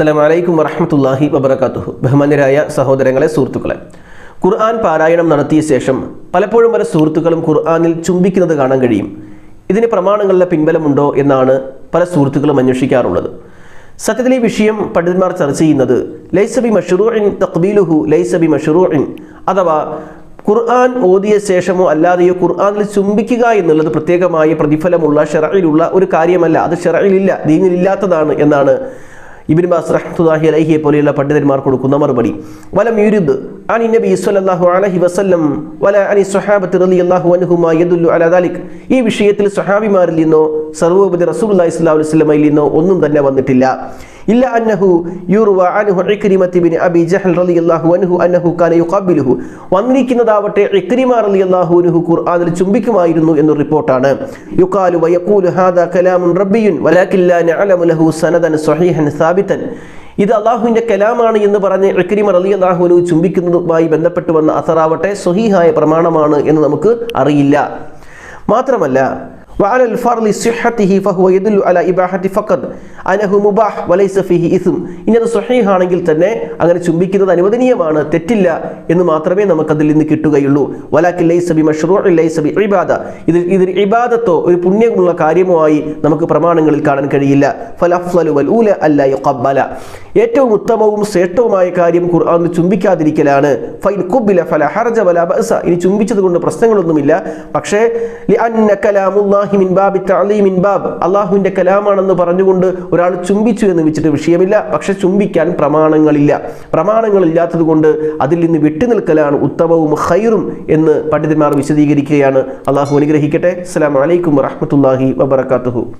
അസ്സലാമലൈക്കും വറഹമത്തല്ലാഹി വബർക്കാത്തുഹു ബഹുമാന്യരായ സഹോദരങ്ങളെ സുഹൃത്തുക്കളെ ഖുർആൻ പാരായണം നടത്തിയ ശേഷം പലപ്പോഴും പല സുഹൃത്തുക്കളും ഖുർആനിൽ ചുംബിക്കുന്നത് കാണാൻ കഴിയും. ഇതിന് പ്രമാണങ്ങളിലെ പിൻബലമുണ്ടോ എന്നാണ് പല സുഹൃത്തുക്കളും അന്വേഷിക്കാറുള്ളത്. സത്യത്തിൽ ഈ വിഷയം പണ്ഡിതന്മാർ ചർച്ച ചെയ്യുന്നത് ലൈസബി മഷറൂഇൻ തക്ബീലുഹു ലൈസബി മഷറൂഇൻ അഥവാ ഖുർആൻ ഓതിയ ശേഷമോ അല്ലാതെയോ ഖുർആനിൽ ചുംബിക്കുക എന്നുള്ളത് പ്രത്യേകമായ പ്രതിഫലമുള്ള ഷെറയിലുള്ള ഒരു കാര്യമല്ല. അത് ഷെറയിലില്ല ദീനിലില്ലാത്തതാണ് എന്നാണ് ഇബിൻ ബാസ് റഹ്മത്തുല്ലാഹി അലഹിയെ പോലെയുള്ള പണ്ഡിതന്മാർ കൊടുക്കുന്ന മറുപടി. വലം യുരിദ് അനി നബി സ്വല്ലല്ലാഹു അലൈഹി വസല്ലം വല അനി സ്വഹാബത്ത് റളിയല്ലാഹു അൻഹുമാ യദുല്ലു അലാ ദാലിക്. ഈ വിഷയത്തിൽ സ്വഹാബിമാരിൽ നിന്നോ സർവോപതി റസൂലുള്ളാഹി സ്വല്ലല്ലാഹു അലൈഹി വസല്ലമയിൽ നിന്നോ ഒന്നും തന്നെ വന്നിട്ടില്ല. ഇല്ല അന്നഹു യുർവ അനുഹു ഇക്രിമത്ത് ബിൻ അബി ജഹൽ റളിയല്ലാഹു അൻഹു അന്നഹു കാന യുഖബ്ബിലുഹു. വന്നിരിക്കുന്നതാവട്ടെ ഇക്രിമ റളിയല്ലാഹു അൻഹു ഖുർആനിൽ ചുംബിക്കുമായിരുന്നു എന്നൊരു റിപ്പോർട്ടാണ്. യുക്കാലു വയക്കൂലു ഹാദാ കലാമുൻ റബ്ബിയുൻ വലാകിൻ ലാ നഅലമു ലഹു സനദൻ സ്വഹീഹൻ സാബിതൻ. ഇത് അള്ളാഹുവിന്റെ കലാമാണ് എന്ന് പറഞ്ഞ് ഇക്രിമ റലി അള്ളാഹുവിനു ചുംബിക്കുന്നതുമായി ബന്ധപ്പെട്ട് വന്ന അസറാവട്ടെ സ്വഹീഹായ പ്രമാണമാണ് എന്ന് നമുക്ക് അറിയില്ല. മാത്രമല്ല وعلى الفرض صحته فهو يدل على إباحة فقط أنه مباح وليس فيه إثم ഇനി അത് സ്വഹീഹാണെങ്കിൽ തന്നെ അങ്ങനെ ചുംബിക്കുന്നത് അനുവദനീയമാണ് തെറ്റില്ല എന്ന് മാത്രമേ നമുക്കതിൽ നിന്ന് കിട്ടുകയുള്ളൂ വലാക്കി ലൈസബി മഷ്റൂ ലൈസബി ഇബാദ ഇത് ഇതിൽ ഇബാദത്തോ ഒരു പുണ്യമുള്ള കാര്യമോ ആയി നമുക്ക് പ്രമാണങ്ങളിൽ കാണാൻ കഴിയില്ല ഫലഫ്ലു വൽ ഊല അല്ല യുഖബ്ബല ഏറ്റവും ഉത്തമവും ശ്രേഷ്ഠവുമായ കാര്യം ഖുർആൻ ചുംബിക്കാതിരിക്കലാണ്. ഫൈൻ കുബില ഫല ഹർജ വല ബഅസ. ഇനി ചുംബിച്ചത് കൊണ്ട് പ്രശ്നങ്ങളൊന്നുമില്ല. പക്ഷേ ബാബി അള്ളാഹുവിന്റെ കലാമാണെന്ന് പറഞ്ഞുകൊണ്ട് ഒരാൾ ചുംബിച്ചു എന്ന് വെച്ചിട്ട് വിഷയമില്ല. പക്ഷെ ചുംബിക്കാൻ പ്രമാണങ്ങളില്ല. പ്രമാണങ്ങളില്ലാത്തത് കൊണ്ട് അതിൽ നിന്ന് വിട്ടുനിൽക്കലാണ് ഉത്തമവും ഖൈറും എന്ന് പണ്ഡിതന്മാർ വിശദീകരിക്കുകയാണ്. അള്ളാഹു അനുഗ്രഹിക്കട്ടെ. അസ്സലാമു അലൈക്കും വറഹ്മത്തുള്ളാഹി വബറകാതുഹു.